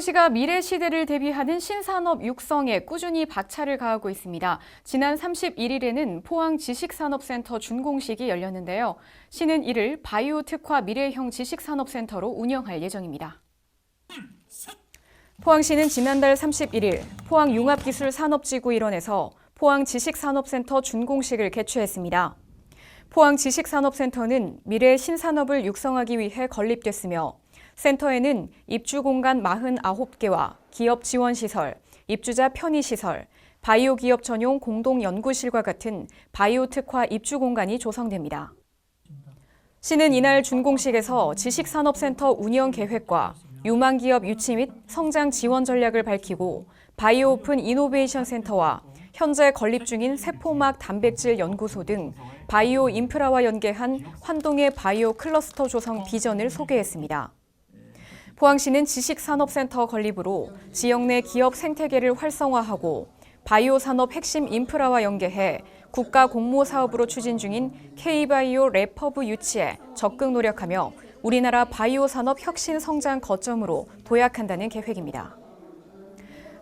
포항시가 미래 시대를 대비하는 신산업 육성에 꾸준히 박차를 가하고 있습니다. 지난 31일에는 포항 지식산업센터 준공식이 열렸는데요. 시는 이를 바이오 특화 미래형 지식산업센터로 운영할 예정입니다. 포항시는 지난달 31일 포항 융합기술산업지구 일원에서 포항 지식산업센터 준공식을 개최했습니다. 포항 지식산업센터는 미래 신산업을 육성하기 위해 건립됐으며 센터에는 입주 공간 49개와 기업 지원 시설, 입주자 편의 시설, 바이오 기업 전용 공동 연구실과 같은 바이오 특화 입주 공간이 조성됩니다. 시는 이날 준공식에서 지식산업센터 운영 계획과 유망 기업 유치 및 성장 지원 전략을 밝히고 바이오 오픈 이노베이션 센터와 현재 건립 중인 세포막 단백질 연구소 등 바이오 인프라와 연계한 환동의 바이오 클러스터 조성 비전을 소개했습니다. 포항시는 지식산업센터 건립으로 지역 내 기업 생태계를 활성화하고 바이오 산업 핵심 인프라와 연계해 국가 공모 사업으로 추진 중인 K바이오 랩허브 유치에 적극 노력하며 우리나라 바이오 산업 혁신 성장 거점으로 도약한다는 계획입니다.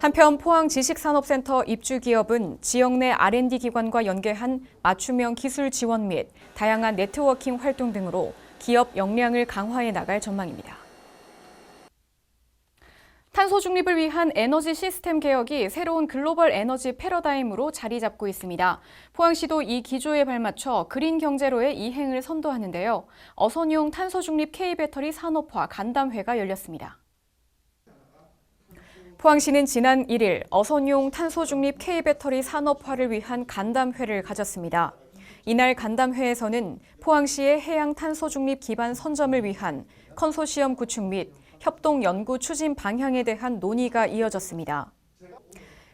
한편 포항 지식산업센터 입주 기업은 지역 내 R&D 기관과 연계한 맞춤형 기술 지원 및 다양한 네트워킹 활동 등으로 기업 역량을 강화해 나갈 전망입니다. 탄소 중립을 위한 에너지 시스템 개혁이 새로운 글로벌 에너지 패러다임으로 자리 잡고 있습니다. 포항시도 이 기조에 발맞춰 그린 경제로의 이행을 선도하는데요. 어선용 탄소 중립 K배터리 산업화 간담회가 열렸습니다. 포항시는 지난 1일 어선용 탄소 중립 K배터리 산업화를 위한 간담회를 가졌습니다. 이날 간담회에서는 포항시의 해양 탄소 중립 기반 선점을 위한 컨소시엄 구축 및 협동 연구 추진 방향에 대한 논의가 이어졌습니다.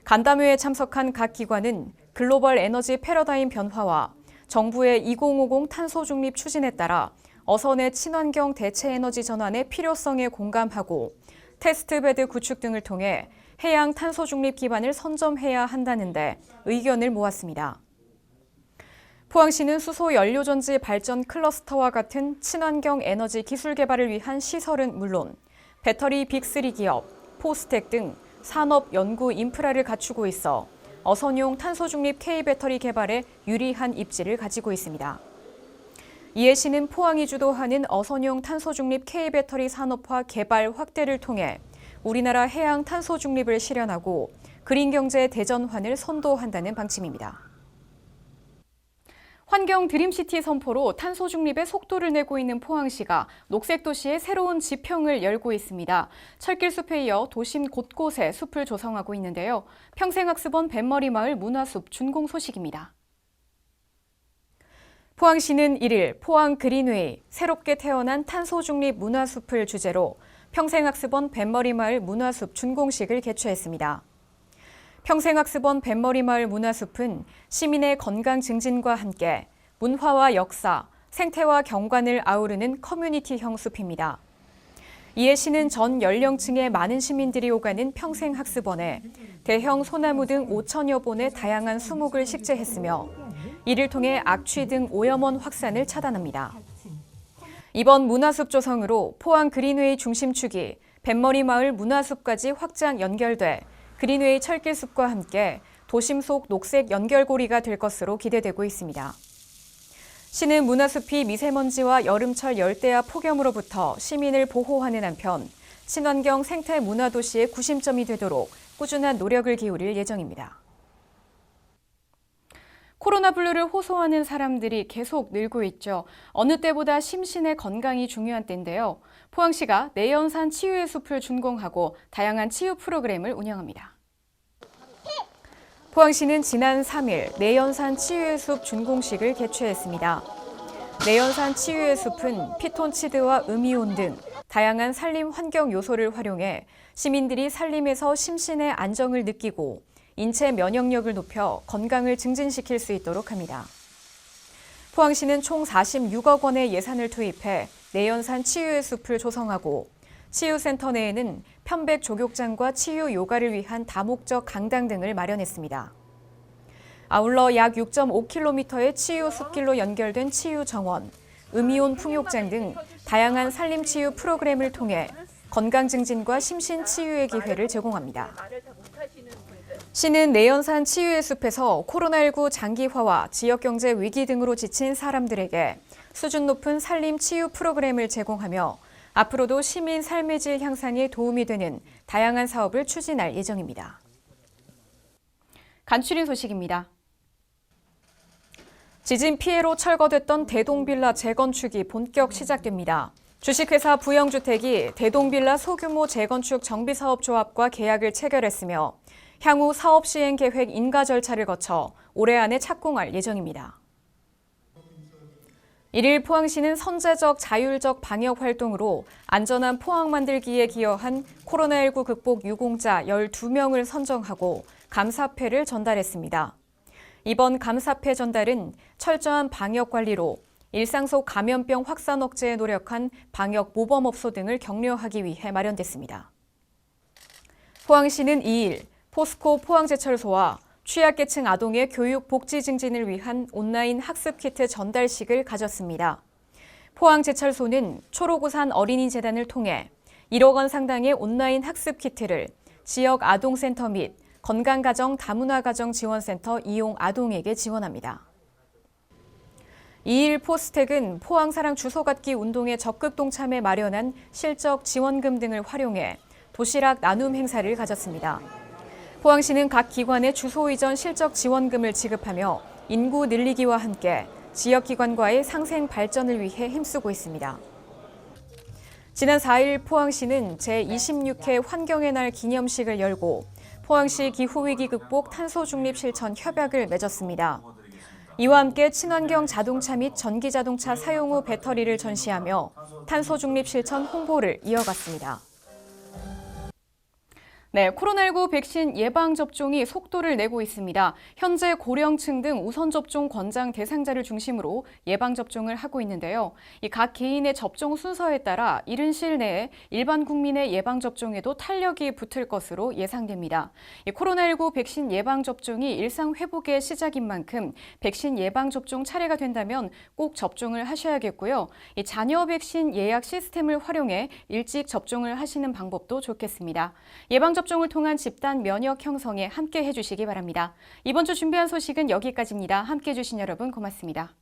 간담회에 참석한 각 기관은 글로벌 에너지 패러다임 변화와 정부의 2050 탄소 중립 추진에 따라 어선의 친환경 대체 에너지 전환의 필요성에 공감하고 테스트베드 구축 등을 통해 해양 탄소 중립 기반을 선점해야 한다는데 의견을 모았습니다. 포항시는 수소 연료전지 발전 클러스터와 같은 친환경 에너지 기술 개발을 위한 시설은 물론 배터리 빅3 기업, 포스텍 등 산업 연구 인프라를 갖추고 있어 어선용 탄소 중립 K배터리 개발에 유리한 입지를 가지고 있습니다. 이에 시는 포항이 주도하는 어선용 탄소 중립 K배터리 산업화 개발 확대를 통해 우리나라 해양 탄소 중립을 실현하고 그린 경제 대전환을 선도한다는 방침입니다. 환경 드림시티 선포로 탄소 중립의 속도를 내고 있는 포항시가 녹색 도시의 새로운 지평을 열고 있습니다. 철길 숲에 이어 도심 곳곳에 숲을 조성하고 있는데요. 평생학습원 뱃머리 마을 문화숲 준공 소식입니다. 포항시는 1일 포항 그린웨이 새롭게 태어난 탄소 중립 문화숲을 주제로 평생학습원 뱃머리 마을 문화숲 준공식을 개최했습니다. 평생학습원 뱃머리 마을 문화숲은 시민의 건강 증진과 함께 문화와 역사, 생태와 경관을 아우르는 커뮤니티형 숲입니다. 이에 시는 전 연령층의 많은 시민들이 오가는 평생학습원에 대형 소나무 등 5천여 본의 다양한 수목을 식재했으며 이를 통해 악취 등 오염원 확산을 차단합니다. 이번 문화숲 조성으로 포항 그린웨이 중심축이 뱃머리 마을 문화숲까지 확장 연결돼 그린웨이 철길숲과 함께 도심 속 녹색 연결고리가 될 것으로 기대되고 있습니다. 시는 문화숲이 미세먼지와 여름철 열대야 폭염으로부터 시민을 보호하는 한편 친환경 생태 문화 도시의 구심점이 되도록 꾸준한 노력을 기울일 예정입니다. 코로나 블루를 호소하는 사람들이 계속 늘고 있죠. 어느 때보다 심신의 건강이 중요한 때인데요. 포항시가 내연산 치유의 숲을 준공하고 다양한 치유 프로그램을 운영합니다. 포항시는 지난 3일 내연산 치유의 숲 준공식을 개최했습니다. 내연산 치유의 숲은 피톤치드와 음이온 등 다양한 산림 환경 요소를 활용해 시민들이 산림에서 심신의 안정을 느끼고 인체 면역력을 높여 건강을 증진시킬 수 있도록 합니다. 포항시는 총 46억 원의 예산을 투입해 내연산 치유의 숲을 조성하고 치유센터 내에는 편백 조격장과 치유 요가를 위한 다목적 강당 등을 마련했습니다. 아울러 약 6.5km의 치유 숲길로 연결된 치유 정원, 음이온 풍욕장 등 다양한 산림 치유 프로그램을 통해 건강 증진과 심신 치유의 기회를 제공합니다. 시는 내연산 치유의 숲에서 코로나19 장기화와 지역경제 위기 등으로 지친 사람들에게 수준 높은 산림 치유 프로그램을 제공하며 앞으로도 시민 삶의 질 향상에 도움이 되는 다양한 사업을 추진할 예정입니다. 간추린 소식입니다. 지진 피해로 철거됐던 대동빌라 재건축이 본격 시작됩니다. 주식회사 부영주택이 대동빌라 소규모 재건축 정비사업조합과 계약을 체결했으며 향후 사업 시행 계획 인가 절차를 거쳐 올해 안에 착공할 예정입니다. 1일 포항시는 선제적 자율적 방역 활동으로 안전한 포항 만들기에 기여한 코로나19 극복 유공자 12명을 선정하고 감사패를 전달했습니다. 이번 감사패 전달은 철저한 방역 관리로 일상 속 감염병 확산 억제에 노력한 방역 모범업소 등을 격려하기 위해 마련됐습니다. 포항시는 2일 포스코 포항제철소와 취약계층 아동의 교육 복지 증진을 위한 온라인 학습 키트 전달식을 가졌습니다. 포항제철소는 초록우산 어린이재단을 통해 1억 원 상당의 온라인 학습 키트를 지역 아동센터 및 건강가정 다문화가정 지원센터 이용 아동에게 지원합니다. 2일 포스텍은 포항사랑 주소갖기 운동에 적극 동참해 마련한 실적 지원금 등을 활용해 도시락 나눔 행사를 가졌습니다. 포항시는 각 기관에 주소 이전 실적 지원금을 지급하며 인구 늘리기와 함께 지역 기관과의 상생 발전을 위해 힘쓰고 있습니다. 지난 4일 포항시는 제26회 환경의 날 기념식을 열고 포항시 기후위기 극복 탄소 중립 실천 협약을 맺었습니다. 이와 함께 친환경 자동차 및 전기 자동차 사용 후 배터리를 전시하며 탄소 중립 실천 홍보를 이어갔습니다. 네, 코로나19 백신 예방 접종이 속도를 내고 있습니다. 현재 고령층 등 우선 접종 권장 대상자를 중심으로 예방 접종을 하고 있는데요. 이각 개인의 접종 순서에 따라 이른 시일 내에 일반 국민의 예방 접종에도 탄력이 붙을 것으로 예상됩니다. 이 코로나19 백신 예방 접종이 일상 회복의 시작인 만큼 백신 예방 접종 차례가 된다면 꼭 접종을 하셔야겠고요. 이 자녀 백신 예약 시스템을 활용해 일찍 접종을 하시는 방법도 좋겠습니다. 예방 접종 접종을 통한 집단 면역 형성에 함께 해주시기 바랍니다. 이번 주 준비한 소식은 여기까지입니다. 함께 해주신 여러분 고맙습니다.